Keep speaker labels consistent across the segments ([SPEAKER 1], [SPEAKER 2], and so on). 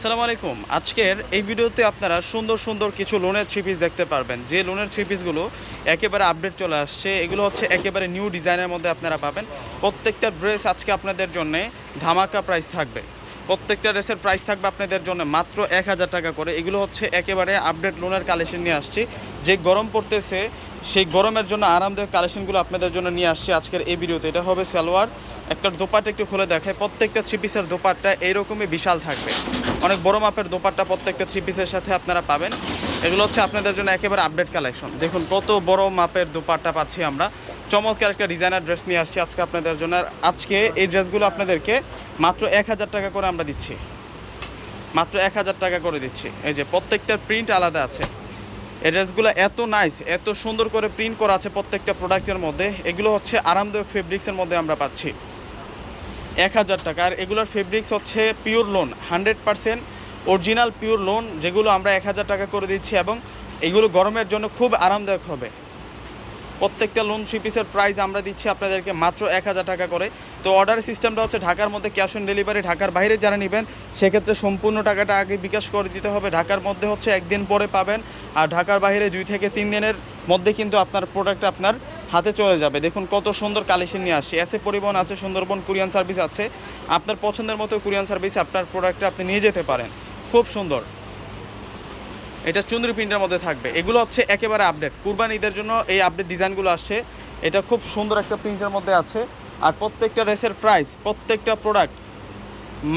[SPEAKER 1] আসসালামু আলাইকুম। আজকের এই ভিডিওতে আপনারা সুন্দর সুন্দর কিছু লোনের থ্রি পিস দেখতে পারবেন। যে লোনের থ্রি পিসগুলো একেবারে আপডেট চলে আসছে, এগুলো হচ্ছে একেবারে নিউ ডিজাইনের মধ্যে আপনারা পাবেন। প্রত্যেকটা ড্রেস আজকে আপনাদের জন্য ধামাকা প্রাইস থাকবে। প্রত্যেকটা ড্রেসের প্রাইস থাকবে আপনাদের জন্য মাত্র এক হাজার টাকা করে। এগুলো হচ্ছে একেবারে আপডেট লোনের কালেকশন নিয়ে আসছি। যে গরম পড়তেছে সেই গরমের জন্য আরামদায়ক কালেকশনগুলো আপনাদের জন্য নিয়ে আসছি আজকের এই ভিডিওতে। এটা হবে সালোয়ার, একটা দোপাট্টা একটু খুলে দেখায় প্রত্যেকটা থ্রি পিসের দোপাট্টা এইরকমই বিশাল থাকবে। অনেক বড় মাপের দোপাট্টা প্রত্যেকটা থ্রি পিসের সাথে আপনারা পাবেন। এগুলো হচ্ছে আপনাদের জন্য একেবারে আপডেট কালেকশন দেখুন, কত বড় মাপের দোপাট্টা পাচ্ছি আমরা। চমৎকার একটা ডিজাইনার ড্রেস নিয়ে আসছি আজকে আপনাদের জন্য। আজকে এই ড্রেসগুলো আপনাদেরকে মাত্র এক হাজার টাকা করে আমরা দিচ্ছি। মাত্র এক হাজার টাকা করে দিচ্ছি। এই যে প্রত্যেকটার প্রিন্ট আলাদা আছে। এই ড্রেসগুলো এত নাইস এত সুন্দর করে প্রিন্ট করা আছে প্রত্যেকটা প্রোডাক্টের মধ্যে। এগুলো হচ্ছে আরামদায়ক ফেব্রিক্সের মধ্যে আমরা পাচ্ছি। এক হাজার টাকা। আর এগুলোর ফেব্রিক্স হচ্ছে pure lawn hundred percent original pure lawn যেগুলো আমরা এক হাজার টাকা করে দিচ্ছি এবং এগুলো গরমের জন্য খুব আরামদায়ক হবে। প্রত্যেকটা লোন থ্রি পিসের প্রাইস আমরা দিচ্ছি আপনাদেরকে মাত্র এক হাজার টাকা করে। তো অর্ডার সিস্টেমটা হচ্ছে ঢাকার মধ্যে ক্যাশ অন ডেলিভারি ঢাকার বাইরে যারা নেবেন, সেক্ষেত্রে সম্পূর্ণ টাকাটা আগে বিকাশ করে দিতে হবে। ঢাকার মধ্যে হচ্ছে একদিন পরে পাবেন, আর ঢাকার বাইরে দুই থেকে তিন দিনের মধ্যে কিন্তু আপনার প্রোডাক্ট আপনার হাতে চলে যাবে। দেখুন কত সুন্দর কালেকশন নিয়ে আসছে। এসে পরিবহন আছে, সুন্দরবন কুরিয়ান সার্ভিস আছে। আপনার পছন্দের মতো কুরিয়ান সার্ভিস আপনার প্রোডাক্টটা আপনি নিয়ে যেতে পারেন। খুব সুন্দর। এটা চুন্দ্রি প্রিন্টের মধ্যে থাকবে। এগুলো হচ্ছে একেবারে আপডেট কুরবান ঈদের জন্য এই আপডেট ডিজাইনগুলো আসছে। এটা খুব সুন্দর একটা প্রিন্টের মধ্যে আছে। আর প্রত্যেকটা রেসের প্রাইস প্রত্যেকটা প্রোডাক্ট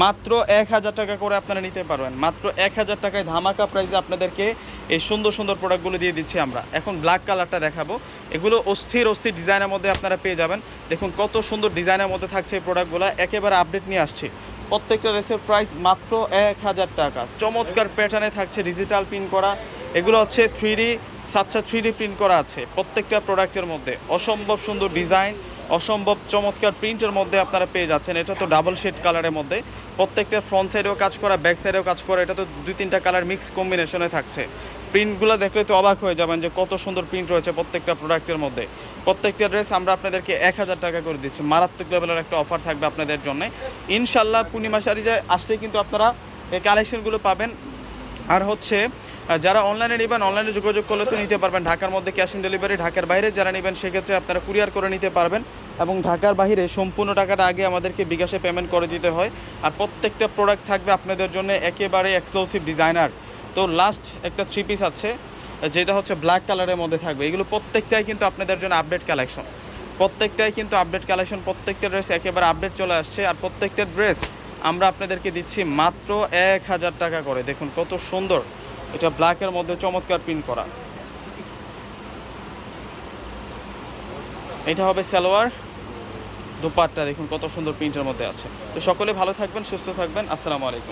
[SPEAKER 1] মাত্র এক হাজার টাকা করে আপনারা নিতে পারবেন। মাত্র এক হাজার টাকায় ধামাকা প্রাইসে আপনাদেরকে এই সুন্দর সুন্দর প্রোডাক্টগুলো দিয়ে দিচ্ছি আমরা। এখন ব্ল্যাক কালারটা দেখাবো। এগুলো অস্থির অস্থির ডিজাইনের মধ্যে আপনারা পেয়ে যাবেন। দেখুন কত সুন্দর ডিজাইনের মধ্যে থাকছে এই প্রোডাক্টগুলো একেবারে আপডেট নিয়ে আসছে। প্রত্যেকটা রেসের প্রাইস মাত্র এক হাজার টাকা। চমৎকার প্যাটার্নে থাকছে ডিজিটাল প্রিন্ট করা। এগুলো হচ্ছে থ্রি ডি সাতটা থ্রি ডি প্রিন্ট করা আছে প্রত্যেকটা প্রোডাক্টের মধ্যে। অসম্ভব সুন্দর ডিজাইন অসম্ভব চমৎকার প্রিন্টের মধ্যে আপনারা পেয়ে যাচ্ছেন। এটা তো ডাবল শেড কালারের মধ্যে। প্রত্যেকটা ফ্রন্ট সাইডেও কাজ করা ব্যাক সাইডেও কাজ করা, এটা তো দুই তিনটা কালার মিক্স কম্বিনেশনে থাকছে। প্রিন্টগুলো দেখলে তো অবাক হয়ে যাবেন যে কত সুন্দর প্রিন্ট রয়েছে প্রত্যেকটা প্রোডাক্টের মধ্যে। প্রত্যেকটা ড্রেস আমরা আপনাদেরকে এক হাজার টাকা করে দিচ্ছি। মারাত্মক লেভেলের একটা অফার থাকবে আপনাদের জন্য। ইনশাল্লাহ পূর্ণিমা শাড়িজায় আসলে কিন্তু আপনারা এই কালেকশনগুলো পাবেন। আর হচ্ছে যারা অনলাইনে নেবেন অনলাইনে যোগাযোগ করলে তো নিতে পারবেন। ঢাকার মধ্যে ক্যাশ অন ডেলিভারি ঢাকার বাইরে যারা নেবেন, সেক্ষেত্রে আপনারা কুরিয়ার করে নিতে পারবেন। এবং ঢাকার বাইরে সম্পূর্ণ টাকাটা আগে আমাদেরকে বিকাশে পেমেন্ট করে দিতে হয়। আর প্রত্যেকটা প্রোডাক্ট থাকবে আপনাদের জন্য একেবারে এক্সক্লুসিভ ডিজাইনার তো লাস্ট একটা থ্রি পিস আছে, যেটা হচ্ছে ব্ল্যাক কালারের মধ্যে থাকবে। এগুলো প্রত্যেকটাই কিন্তু আপনাদের জন্য আপডেট কালেকশন প্রত্যেকটাই কিন্তু আপডেট কালেকশন প্রত্যেকটা ড্রেস একেবারে আপডেট চলে আসছে, আর প্রত্যেকটা ড্রেস আমরা আপনাদেরকে দিচ্ছি মাত্র এক হাজার টাকা করে। দেখুন কত সুন্দর। এটা ব্ল্যাকের মধ্যে চমৎকার প্রিন্ট করা। এটা হবে সালোয়ার, দুপাট্টা। দেখুন কত সুন্দর প্রিন্টের মধ্যে আছে। তো সকলে ভালো থাকবেন, সুস্থ থাকবেন। আসসালামু আলাইকুম।